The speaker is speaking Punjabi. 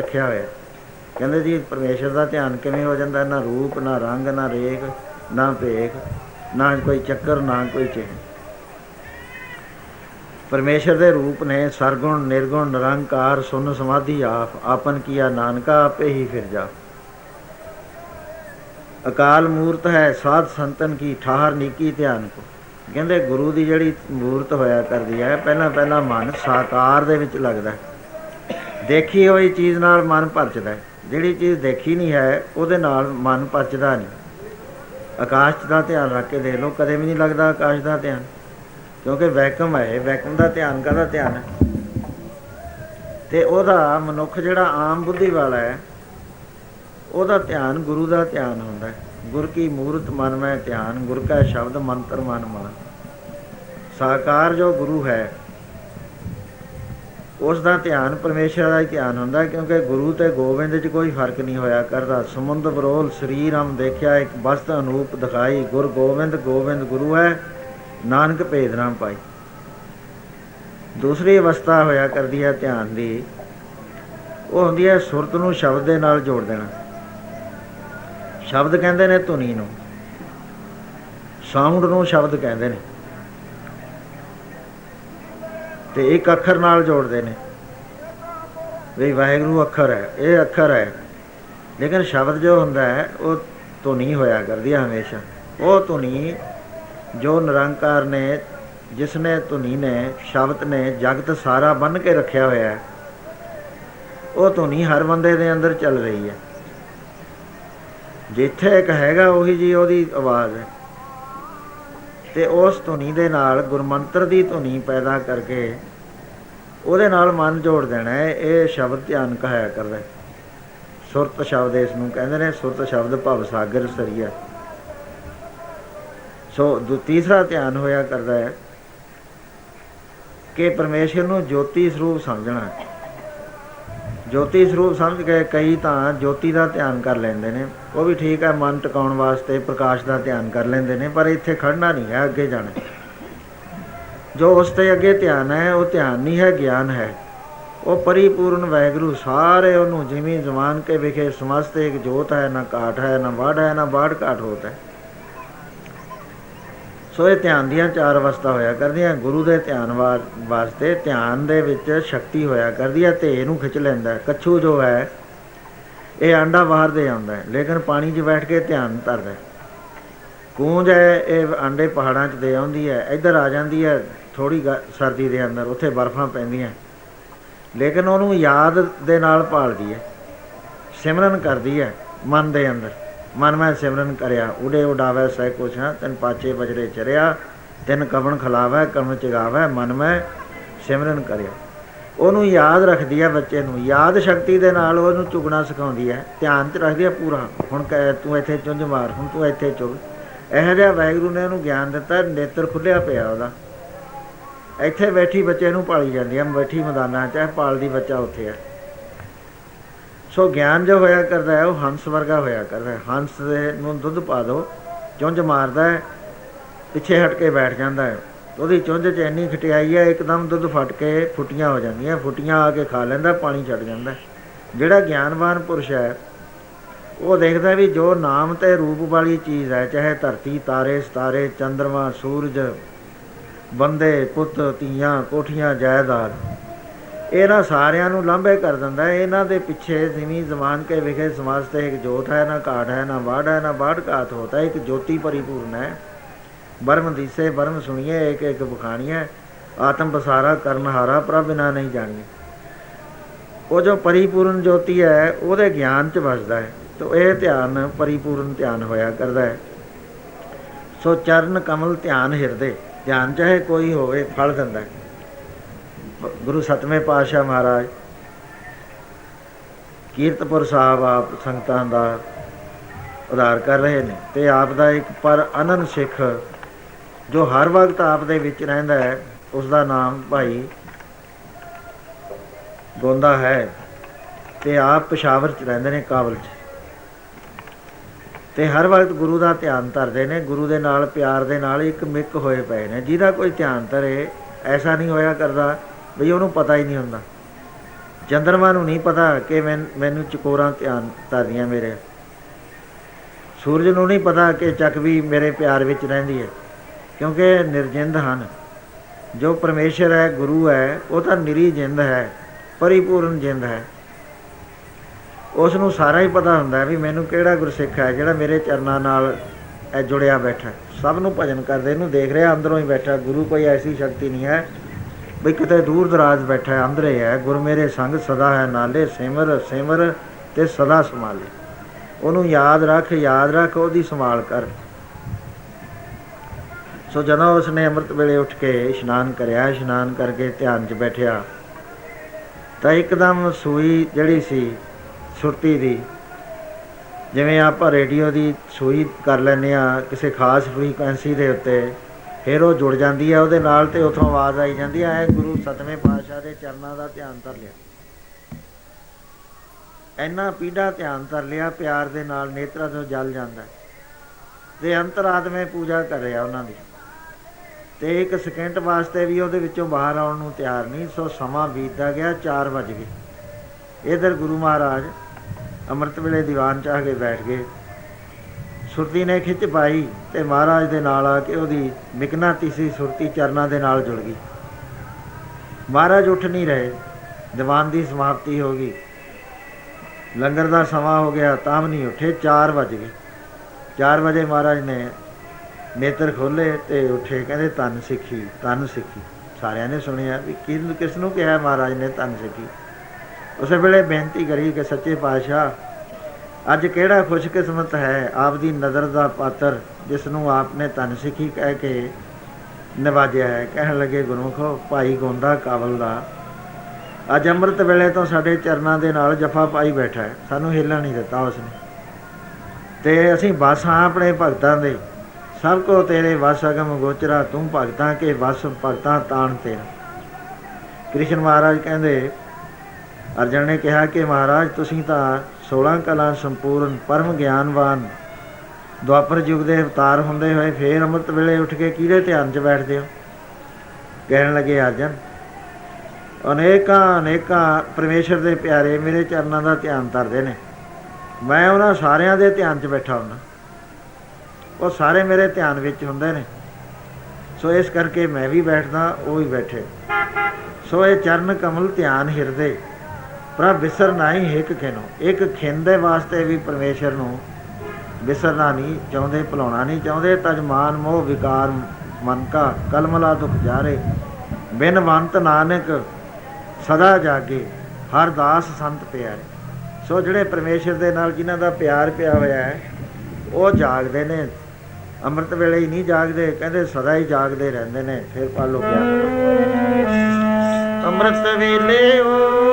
ਰੱਖਿਆ ਹੋਇਆ। ਕਹਿੰਦੇ ਜੀ ਪਰਮੇਸ਼ਰ ਦਾ ਧਿਆਨ ਕਿਵੇਂ ਹੋ ਜਾਂਦਾ? ਨਾ ਰੂਪ, ਨਾ ਰੰਗ, ਨਾ ਰੇਖ, ਨਾ ਭੇਖ, ਨਾ ਕੋਈ ਚੱਕਰ, ਨਾ ਕੋਈ ਚਿੰਨ੍ਹ। ਪਰਮੇਸ਼ਰ ਦੇ ਰੂਪ ਨੇ ਸਰਗੁਣ, ਨਿਰਗੁਣ, ਨਿਰੰਕਾਰ, ਸੁਨ, ਸਮਾਧੀ, ਆਪ, ਆਪਨ ਕੀਆ ਨਾਨਕਾ, ਆਪੇ ਹੀ ਫਿਰ ਜਾ। ਅਕਾਲ ਮੂਰਤ ਹੈ, ਸਾਧ ਸੰਤਨ ਕੀ ਠਾਹਰ ਨੀਕੀ ਧਿਆਨ ਕੋ। ਕਹਿੰਦੇ ਗੁਰੂ ਦੀ ਜਿਹੜੀ ਮੂਰਤ ਹੋਇਆ ਕਰਦੀ ਹੈ ਪਹਿਲਾਂ ਪਹਿਲਾਂ ਮਨ ਸਾਕਾਰ ਦੇ ਵਿੱਚ ਲੱਗਦਾ ਹੈ। ਦੇਖੀ ਹੋਈ ਚੀਜ਼ ਨਾਲ ਮਨ ਭਰਚਦਾ ਹੈ। ਜਿਹੜੀ ਚੀਜ਼ ਦੇਖੀ ਨਹੀਂ ਹੈ, ਉਹਦੇ ਨਾਲ ਮਨ ਭਰਚਦਾ ਨਹੀਂ। ਆਕਾਸ਼ ਦਾ ਧਿਆਨ ਰੱਖ ਕੇ ਦੇਖ ਲਓ, ਕਦੇ ਵੀ ਨਹੀਂ ਲੱਗਦਾ ਆਕਾਸ਼ ਦਾ ਧਿਆਨ। ਕਿਉਂਕਿ ਵੈਕਮ ਹੈ ਵੈਕਮ ਦਾ ਧਿਆਨ ਕਾਹਦਾ ਧਿਆਨ ਹੈ? ਤੇ ਉਹਦਾ ਮਨੁੱਖ ਜਿਹੜਾ ਆਮ ਬੁੱਧੀ ਵਾਲਾ ਹੈ, ਉਹਦਾ ਧਿਆਨ ਗੁਰੂ ਦਾ ਧਿਆਨ ਹੁੰਦਾ ਹੈ। ਗੁਰ ਕੀ ਮੂਰਤ ਮਨ ਮੈਂ ਧਿਆਨ, ਗੁਰ ਕਾ ਸ਼ਬਦ ਮੰਤਰ ਮਨ ਮਾਨ। ਸਾਕਾਰ ਜੋ ਗੁਰੂ ਹੈ ਉਸ ਦਾ ਧਿਆਨ ਪਰਮੇਸ਼ਰ ਦਾ ਹੀ ਧਿਆਨ ਹੁੰਦਾ, ਕਿਉਂਕਿ ਗੁਰੂ ਤੇ ਗੋਬਿੰਦ 'ਚ ਕੋਈ ਫ਼ਰਕ ਨਹੀਂ ਹੋਇਆ ਕਰਦਾ। ਸਮੁੰਦ ਬਰੋਲ ਸਰੀਰ ਹਮ ਦੇਖਿਆ, ਇੱਕ ਬਸਤ ਅਨੂਪ ਦਿਖਾਈ, ਗੁਰ ਗੋਬਿੰਦ ਗੋਬਿੰਦ ਗੁਰੂ ਹੈ, ਨਾਨਕ ਭੇਦ ਨਾ ਪਾਈ। ਦੂਸਰੀ ਅਵਸਥਾ ਹੋਇਆ ਕਰਦੀ ਹੈ ਧਿਆਨ ਦੀ। ਉਹ ਹੁੰਦੀ ਹੈ ਸੁਰਤ ਨੂੰ ਸ਼ਬਦ ਦੇ ਨਾਲ ਜੋੜ ਦੇਣਾ। ਸ਼ਬਦ ਕਹਿੰਦੇ ਨੇ ਧੁਨੀ ਨੂੰ। ਸਾਊਂਡ ਨੂੰ ਸ਼ਬਦ ਕਹਿੰਦੇ ਨੇ। ਤੇ ਇੱਕ ਅੱਖਰ ਨਾਲ ਜੋੜਦੇ ਨੇ। ਵੀ ਵਾਹਿਗੁਰੂ ਅੱਖਰ ਹੈ, ਇਹ ਅੱਖਰ ਹੈ। ਲੇਕਿਨ ਸ਼ਬਦ ਜੋ ਹੁੰਦਾ ਹੈ, ਉਹ ਧੁਨੀ ਹੋਇਆ ਕਰਦੀ ਹੈ ਹਮੇਸ਼ਾ। ਉਹ ਧੁਨੀ ਜੋ ਨਿਰੰਕਾਰ ਨੇ, ਜਿਸ ਨੇ ਧੁਨੀ ਨੇ, ਸ਼ਬਦ ਨੇ, ਜਗਤ ਸਾਰਾ ਬੰਨ ਕੇ ਰੱਖਿਆ ਹੋਇਆ ਹੈ, ਉਹ ਧੁਨੀ ਹਰ ਬੰਦੇ ਦੇ ਅੰਦਰ ਚੱਲ ਰਹੀ ਹੈ। ਜਿੱਥੇ ਇੱਕ ਹੈਗਾ, ਉਹੀ ਜੀ ਉਹਦੀ ਆਵਾਜ਼ ਹੈ। ਤੇ ਉਸ ਧੁਨੀ ਦੇ ਨਾਲ ਗੁਰਮੰਤਰ ਦੀ ਧੁਨੀ ਪੈਦਾ ਕਰਕੇ ਉਹਦੇ ਨਾਲ ਮਨ ਜੋੜ ਦੇਣਾ ਹੈ, ਇਹ ਸ਼ਬਦ ਧਿਆਨ ਕਹਾਇਆ ਕਰਦਾ ਹੈ। ਸੁਰਤ ਸ਼ਬਦ ਇਸ ਨੂੰ ਕਹਿੰਦੇ ਨੇ, ਸੁਰਤ ਸ਼ਬਦ ਭਵ ਸਾਗਰ ਸਰੀਆ ਸੋ ਦੂ, ਤੀਸਰਾ ਧਿਆਨ ਹੋਇਆ ਕਰਦਾ ਹੈ ਕਿ ਪਰਮੇਸ਼ਰ ਨੂੰ ਜੋਤੀ ਸਰੂਪ ਸਮਝਣਾ ਹੈ। ਜੋਤੀ ਸਰੂਪ ਸਮਝ ਕੇ ਕਈ ਤਾਂ ਜੋਤੀ ਦਾ ਧਿਆਨ ਕਰ ਲੈਂਦੇ ਨੇ। ਉਹ ਵੀ ਠੀਕ ਹੈ, ਮਨ ਟਿਕਾਉਣ ਵਾਸਤੇ ਪ੍ਰਕਾਸ਼ ਦਾ ਧਿਆਨ ਕਰ ਲੈਂਦੇ ਨੇ, ਪਰ ਇੱਥੇ ਖੜਨਾ ਨਹੀਂ ਹੈ, ਅੱਗੇ ਜਾਣਾ। ਜੋ ਉਸ ਤੇ ਅੱਗੇ ਧਿਆਨ ਹੈ, ਉਹ ਧਿਆਨ ਨਹੀਂ ਹੈ, ਗਿਆਨ ਹੈ। ਉਹ ਪਰਿਪੂਰਨ ਵੈਗਰੂ ਸਾਰੇ ਉਹਨੂੰ ਜਿਵੇਂ ਜ਼ਮਾਨ ਕੇ ਵਿਖੇ ਸਮਸਤ ਇੱਕ ਜੋਤ ਹੈ, ਨਾ ਕਾਟ ਹੈ, ਨਾ ਵਾੜ ਹੈ, ਨਾ ਬਾੜ ਕਾਟ ਹੋਤ ਹੈ। ਸੋ ਇਹ ਧਿਆਨ ਦੀਆਂ ਚਾਰ ਅਵਸਥਾ ਹੋਇਆ ਕਰਦੀਆਂ। ਗੁਰੂ ਦੇ ਧਿਆਨ ਵਾ- ਵਾਸਤੇ ਧਿਆਨ ਦੇ ਵਿੱਚ ਸ਼ਕਤੀ ਹੋਇਆ ਕਰਦੀ ਹੈ ਤੇ ਇਹਨੂੰ ਖਿੱਚ ਲੈਂਦਾ। ਕੱਛੂ ਜੋ ਹੈ, ਇਹ ਆਂਡਾ ਬਾਹਰ ਦੇ ਆਉਂਦਾ ਹੈ। ਲੇਕਿਨ ਪਾਣੀ 'ਚ ਬੈਠ ਕੇ ਧਿਆਨ ਧਰਦਾ ਹੈ। ਕੂੰਜ ਹੈ, ਇਹ ਆਂਡੇ ਪਹਾੜਾਂ 'ਚ ਦੇ ਆਉਂਦੀ ਹੈ। ਇੱਧਰ ਆ ਜਾਂਦੀ ਹੈ ਥੋੜੀ ਸਰਦੀ ਦੇ ਅੰਦਰ। ਉੱਥੇ ਬਰਫ਼ਾਂ ਪੈਂਦੀਆਂ ਲੇਕਿਨ ਉਹਨੂੰ ਯਾਦ ਦੇ ਨਾਲ ਭਾਲਦੀ ਹੈ। ਸਿਮਰਨ ਕਰਦੀ ਹੈ ਮਨ ਦੇ ਅੰਦਰ। ਮਨ ਮੈਂ ਸਿਮਰਨ ਕਰਿਆ ਉਡੇ ਉਡਾਵੇ ਸਹਿ ਕੁਛਾਂ ਤਨ ਪਾਚੇ ਬਜਰੇ ਚਰਿਆ, ਤਿੰਨ ਕਵਣ ਖਲਾਵੇ, ਕਵਣ ਚਗਾਵੇ, ਮਨ ਮੈਂ ਸਿਮਰਨ ਕਰਿਆ। ਉਹਨੂੰ ਯਾਦ ਰੱਖਦੀ ਹੈ ਬੱਚੇ ਨੂੰ, ਯਾਦ ਸ਼ਕਤੀ ਦੇ ਨਾਲ ਉਹਨੂੰ ਚੁਗਣਾ ਸਿਖਾਉਂਦੀ ਹੈ ਧਿਆਨ 'ਚ ਰੱਖਦੀ ਹੈ ਪੂਰਾ, ਹੁਣ ਕਹਿ, ਤੂੰ ਇੱਥੇ ਚੁੰਝ ਮਾਰ, ਹੁਣ ਤੂੰ ਇੱਥੇ ਚੁਗ। ਇਹੋ ਜਿਹਾ ਵਾਹਿਗੁਰੂ ਨੇ ਉਹਨੂੰ ਗਿਆਨ ਦਿੱਤਾ, ਨੇਤਰ ਖੁੱਲਿਆ ਪਿਆ ਉਹਦਾ। ਇੱਥੇ ਬੈਠੀ ਬੱਚੇ ਨੂੰ ਪਾਲੀ ਜਾਂਦੀ ਹੈ ਬੈਠੀ ਮੈਦਾਨਾਂ 'ਚ ਹੈ ਪਾਲਦੀ ਬੱਚਾ ਉੱਥੇ ਹੈ ਸੋ ਗਿਆਨ ਜੋ ਹੋਇਆ ਕਰਦਾ ਹੈ, ਉਹ ਹੰਸ ਵਰਗਾ ਹੋਇਆ ਕਰਦਾ ਹੈ। ਹੰਸ ਦੇ ਨੂੰ ਦੁੱਧ ਪਾ ਦਿਓ ਚੁੰਝ ਮਾਰਦਾ ਹੈ, ਪਿੱਛੇ ਹਟ ਕੇ ਬੈਠ ਜਾਂਦਾ ਹੈ। ਉਹਦੀ ਚੁੰਝ 'ਚ ਇੰਨੀ ਖਟਿਆਈ ਹੈ, ਇੱਕਦਮ ਦੁੱਧ ਫਟ ਕੇ ਫੁੱਟੀਆਂ ਹੋ ਜਾਂਦੀਆਂ, ਫੁੱਟੀਆਂ ਆ ਕੇ ਖਾ ਲੈਂਦਾ, ਪਾਣੀ ਛੱਡ ਜਾਂਦਾ ਜਿਹੜਾ ਗਿਆਨਵਾਨ ਪੁਰਸ਼ ਹੈ, ਉਹ ਦੇਖਦਾ ਵੀ ਜੋ ਨਾਮ ਤੇ ਰੂਪ ਵਾਲੀ ਚੀਜ਼ ਹੈ, ਚਾਹੇ ਧਰਤੀ, ਤਾਰੇ, ਸਤਾਰੇ ਚੰ드ਰਮਾ ਸੂਰਜ, ਬੰਦੇ, ਪੁੱਤ, ਧੀਆਂ, ਕੋਠੀਆਂ, ਜਾਇਦਾਦ ਇਹਨਾਂ ਸਾਰਿਆਂ ਨੂੰ ਲਾਂਭੇ ਕਰ ਦਿੰਦਾ ਹੈ। ਇਹਨਾਂ ਦੇ ਪਿੱਛੇ ਜਿਵੇਂ ਜ਼ਮਾਨ ਕੇ ਵਿਖੇ ਸਮਾਜ ਤੇ ਇੱਕ ਜੋਤ ਹੈ, ਨਾ ਘਾਟ ਹੈ, ਨਾ ਵਾੜ ਹੈ, ਨਾ ਬਾੜ ਘਾਤ ਹੋਤਾ ਹੈ। ਇੱਕ ਜੋਤੀ ਪਰਿਪੂਰਨ ਹੈ। ਬਰਮ ਦਿਸੇ ਬਰਮ ਸੁਣੀਏ, ਇੱਕ ਇੱਕ ਬਖਾਣੀਏ ਆਤਮ ਬਸਾਰਾ ਕਰਨ ਹਾਰਾ ਪ੍ਰਭ ਬਿਨਾ ਨਹੀਂ ਜਾਣੀ ਉਹ ਜੋ ਪਰਿਪੂਰਨ ਜੋਤੀ ਹੈ, ਉਹਦੇ ਗਿਆਨ ਚ ਵਸਦਾ ਹੈ। ਤੋ ਇਹ ਧਿਆਨ ਪਰਿਪੂਰਨ ਧਿਆਨ ਹੋਇਆ ਕਰਦਾ ਹੈ। ਸੋ ਚਰਨ ਕਮਲ ਧਿਆਨ ਹਿਰਦੇ। ਧਿਆਨ ਚਾਹੇ ਕੋਈ ਹੋਵੇ, ਫਲ ਦਿੰਦਾ ਹੈ। ਗੁਰੂ ਸਤਵੇਂ ਪਾਤਸ਼ਾਹ ਮਹਾਰਾਜ, ਕੀਰਤਪੁਰ ਸਾਹਿਬ ਆਪ ਸੰਗਤਾਂ ਦਾ ਉਧਾਰ ਕਰ ਰਹੇ ਨੇ ਤੇ ਆਪ ਦਾ ਇੱਕ ਪਰ ਅਨੰਦ ਸਿੱਖ ਜੋ ਹਰ ਵਕਤ ਆਪ ਦੇ ਵਿੱਚ ਰਹਿੰਦਾ ਹੈ ਉਸ ਦਾ ਨਾਮ ਭਾਈ ਗੋਂਦਾ ਹੈ ਤੇ ਆਪ ਪਸ਼ਾਵਰ ਚ ਰਹਿੰਦੇ ਨੇ, ਕਾਬਲ ਚ। ਤੇ ਹਰ ਵਕਤ ਗੁਰੂ ਦਾ ਧਿਆਨ ਧਰਦੇ ਨੇ, ਗੁਰੂ ਦੇ ਨਾਲ ਪਿਆਰ ਦੇ ਨਾਲ ਇੱਕ ਮਿੱਕ ਹੋਏ ਪਏ ਨੇ, ਜਿਹਦਾ ਕੋਈ ਧਿਆਨ ਧਰੇ, ਐਸਾ ਨਹੀਂ ਹੋਇਆ ਕਰਦਾ ਬਈ ਉਹਨੂੰ ਪਤਾ ਹੀ ਨਹੀਂ ਹੁੰਦਾ। ਚੰਦਰਮਾ ਨੂੰ ਨਹੀਂ ਪਤਾ ਕਿ ਮੈਂ, ਮੈਨੂੰ ਚਕੋਰਾਂ ਧਿਆਨ ਧਰਦੀਆਂ ਮੇਰੇ। ਸੂਰਜ ਨੂੰ ਨਹੀਂ ਪਤਾ ਕਿ ਚੱਕ ਵੀ ਮੇਰੇ ਪਿਆਰ ਵਿੱਚ ਰਹਿੰਦੀ ਹੈ, ਕਿਉਂਕਿ ਨਿਰਜਿੰਦ ਹਨ। ਜੋ ਪਰਮੇਸ਼ਰ ਹੈ, ਗੁਰੂ ਹੈ, ਉਹ ਤਾਂ ਨਿਰੀ ਜਿੰਦ ਹੈ, ਪਰਿਪੂਰਨ ਜਿੰਦ ਹੈ। ਉਸ ਨੂੰ ਸਾਰਾ ਹੀ ਪਤਾ ਹੁੰਦਾ ਵੀ ਮੈਨੂੰ ਕਿਹੜਾ ਗੁਰਸਿੱਖ ਹੈ, ਜਿਹੜਾ ਮੇਰੇ ਚਰਨਾਂ ਨਾਲ ਜੁੜਿਆ ਬੈਠਾ ਸਭ ਨੂੰ ਭਜਨ ਕਰਦੇ ਨੂੰ ਦੇਖ ਰਿਹਾ, ਅੰਦਰੋਂ ਹੀ ਬੈਠਾ ਗੁਰੂ ਕੋਈ ਐਸੀ ਸ਼ਕਤੀ ਨਹੀਂ ਹੈ ਵੀ ਕਿਤੇ ਦੂਰ ਦਰਾਜ ਬੈਠਾ ਹੈ ਅੰਦਰੇ ਹੈ, ਗੁਰ ਮੇਰੇ ਸੰਗ ਸਦਾ ਹੈ ਨਾਲੇ, ਸਿਮਰ ਸਿਮਰ ਤੇ ਸਦਾ ਸੰਭਾਲੇ। ਉਹਨੂੰ ਯਾਦ ਰੱਖ ਯਾਦ ਰੱਖ, ਉਹਦੀ ਸੰਭਾਲ ਕਰ। ਸੋ ਜਦੋਂ ਉਸਨੇ ਅੰਮ੍ਰਿਤ ਵੇਲੇ ਉੱਠ ਕੇ ਇਸ਼ਨਾਨ ਕਰਿਆ, ਇਸ਼ਨਾਨ ਕਰਕੇ ਧਿਆਨ 'ਚ ਬੈਠਿਆ, ਤਾਂ ਇੱਕਦਮ ਸੂਈ ਜਿਹੜੀ ਸੀ, ਸੁਰਤੀ ਦੀ, ਜਿਵੇਂ ਆਪਾਂ ਰੇਡੀਓ ਦੀ ਸੂਈ ਕਰ ਲੈਂਦੇ ਆ ਕਿਸੇ ਖਾਸ ਫ੍ਰੀਕੁਐਂਸੀ ਦੇ ਉੱਤੇ ਫਿਰ ਉਹ ਜੁੜ ਜਾਂਦੀ ਹੈ ਉਹਦੇ ਨਾਲ ਤੇ ਉਥੋਂ ਆਵਾਜ਼ ਆਈ ਜਾਂਦੀ ਹੈ ਇਹ ਗੁਰੂ ਸਤਵੇਂ ਪਾਤਸ਼ਾਹ ਦੇ ਚਰਨਾਂ ਦਾ ਧਿਆਨ ਧਰ ਲਿਆ। ਇੰਨਾ ਪੀੜਾ ਧਿਆਨ ਧਰ ਲਿਆ, ਪਿਆਰ ਦੇ ਨਾਲ ਨੇਤਰਾਂ ਤੋਂ ਜਲ ਜਾਂਦਾ। ਹੈ। ਤੇ ਅੰਤਰਾਤਮੇ ਪੂਜਾ ਕਰ ਰਿਹਾ ਉਹਨਾਂ ਦੀ। ਤੇ ਇੱਕ ਸਕਿੰਟ ਵਾਸਤੇ ਵੀ ਉਹਦੇ ਵਿੱਚੋਂ ਬਾਹਰ ਆਉਣ ਨੂੰ ਤਿਆਰ ਨਹੀਂ, ਸੋ ਸਮਾਂ ਬੀਤਦਾ ਗਿਆ 4 ਵਜ ਗਏ। ਇਧਰ ਗੁਰੂ ਮਹਾਰਾਜ ਅੰਮ੍ਰਿਤ ਵੇਲੇ ਦੀਵਾਨ 'ਚ ਆ ਕੇ ਬੈਠ ਗਏ। ਸੁਰਤੀ ਨੇ ਖਿੱਚ ਪਾਈ ਤੇ ਮਹਾਰਾਜ ਦੇ ਨਾਲ ਆ ਕੇ ਉਹਦੀ ਮਿਕਨਾਤੀਸੀ ਸੁਰਤੀ ਚਰਨਾਂ ਦੇ ਨਾਲ ਜੁੜ ਗਈ। ਮਹਾਰਾਜ ਉੱਠ ਨਹੀਂ ਰਹੇ। ਦੀਵਾਨ ਦੀ ਸਮਾਪਤੀ ਹੋ ਗਈ। ਲੰਗਰ ਦਾ ਸਮਾਂ ਹੋ ਗਿਆ, ਤਾਂ ਵੀ ਨਹੀਂ ਉੱਠੇ। 4 ਵਜ ਗਏ। 4 ਵਜੇ ਮਹਾਰਾਜ ਨੇ ਨੇਤਰ ਖੋਲੇ ਤੇ ਉੱਠੇ। ਕਹਿੰਦੇ ਤਨ ਸਿੱਖੀ ਤਨ ਸਿੱਖੀ। ਸਾਰਿਆਂ ਨੇ ਸੁਣਿਆ ਵੀ ਕਿਸ ਕਿਸ ਨੂੰ ਕਿਹਾ ਮਹਾਰਾਜ ਨੇ ਤਨ ਸਿੱਖੀ? ਉਸੇ ਵੇਲੇ ਬੇਨਤੀ ਕਰੀ ਕਿ ਸੱਚੇ ਪਾਤਸ਼ਾਹ ਅੱਜ ਕਿਹੜਾ ਖੁਸ਼ਕਿਸਮਤ ਹੈ ਆਪ ਦੀ ਨਜ਼ਰ ਦਾ ਪਾਤਰ ਜਿਸ ਨੂੰ ਆਪ ਨੇ ਤਨ ਸਿੱਖੀ ਕਹਿ ਕੇ ਨਿਵਾਜਿਆ ਹੈ। ਕਹਿਣ ਲੱਗੇ, ਗੁਰਮੁਖੋ, ਭਾਈ ਗੋਂਦਾ ਕਾਬਲ ਦਾ। ਅੱਜ ਅੰਮ੍ਰਿਤ ਵੇਲੇ ਤੋਂ ਸਾਡੇ ਚਰਨਾਂ ਦੇ ਨਾਲ ਜਫਾ ਪਾਈ ਬੈਠਾ ਹੈ। ਸਾਨੂੰ ਹਿੱਲਣ ਨਹੀਂ ਦਿੱਤਾ ਉਸਨੇ। ਤੇ ਅਸੀਂ ਬਸ ਹਾਂ ਆਪਣੇ ਭਗਤਾਂ ਦੇ। ਸਭ ਕੋ ਤੇਰੇ ਵਸ ਅਗਮ ਗੋਚਰਾ, ਤੂੰ ਭਗਤਾਂ ਕੇ ਵਸ, ਭਗਤਾਂ ਤਾਣ ਤੇਰਾ। ਕ੍ਰਿਸ਼ਨ ਮਹਾਰਾਜ ਕਹਿੰਦੇ, ਅਰਜਨ ਨੇ ਕਿਹਾ ਕਿ ਮਹਾਰਾਜ, ਤੁਸੀਂ ਤਾਂ 16 ਕਲਾ ਸੰਪੂਰਨ ਪਰਮ ਗਿਆਨਵਾਨ। ਦੁਆਪਰ ਯੁਗ ਦੇ ਅਵਤਾਰ ਹੁੰਦੇ ਹੋਏ ਫੇਰ ਅੰਮ੍ਰਿਤ ਵੇਲੇ ਉੱਠ ਕੇ ਕਿਹਦੇ ਧਿਆਨ 'ਚ ਬੈਠਦੇ ਹੋ? ਕਹਿਣ ਲੱਗੇ ਅਰਜਨ, ਅਨੇਕਾਂ ਅਨੇਕਾਂ ਪਰਮੇਸ਼ਰ ਦੇ ਪਿਆਰੇ ਮੇਰੇ ਚਰਨਾਂ ਦਾ ਧਿਆਨ ਧਰਦੇ ਨੇ। ਮੈਂ ਉਹਨਾਂ ਸਾਰਿਆਂ ਦੇ ਧਿਆਨ 'ਚ ਬੈਠਾ ਹੁੰਦਾ। ਉਹ ਸਾਰੇ ਮੇਰੇ ਧਿਆਨ ਵਿੱਚ ਹੁੰਦੇ ਨੇ। ਸੋ ਇਸ ਕਰਕੇ ਮੈਂ ਵੀ ਬੈਠਦਾ, ਉਹ ਵੀ ਬੈਠੇ। ਸੋ ਇਹ ਚਰਨ ਕਮਲ ਧਿਆਨ ਹਿਰਦੇ। ਪ੍ਰਭ ਵਿਸਰ ਨਹੀਂ ਇੱਕ ਖਿਨੋ ਇੱਕ ਖਿਨਦੇ ਵਾਸਤੇ ਵੀ ਪਰਮੇਸ਼ਰ ਨੂੰ ਵਿਸਰਨਾ ਨਹੀਂ ਚਾਹੁੰਦੇ, ਭੁਲਾਉਣਾ ਨਹੀਂ ਚਾਹੁੰਦੇ। ਤਜਮਾਨ ਮੋਹ ਵਿਕਾਰ ਮਨ ਕਾ, ਕਲਮਲਾ ਦੁਖ ਜਾਰੇ। ਬਿਨਵੰਤ ਨਾਨਕ ਸਦਾ ਜਾਗੇ, ਹਰ ਦਾਸ ਸੰਤ ਪਿਆਰੇ। ਸੋ ਜਿਹੜੇ ਪਰਮੇਸ਼ਰ ਦੇ ਨਾਲ ਜਿਨ੍ਹਾਂ ਦਾ ਪਿਆਰ ਪਿਆ ਹੋਇਆ ਹੈ, ਉਹ ਜਾਗਦੇ ਨੇ। ਅੰਮ੍ਰਿਤ ਵੇਲੇ ਹੀ ਨਹੀਂ ਜਾਗਦੇ, ਕਹਿੰਦੇ ਸਦਾ ਹੀ ਜਾਗਦੇ ਰਹਿੰਦੇ ਨੇ। ਫਿਰ ਪਾਲੋ ਲੋ ਅੰਮ੍ਰਿਤ ਵੇਲੇ ਓ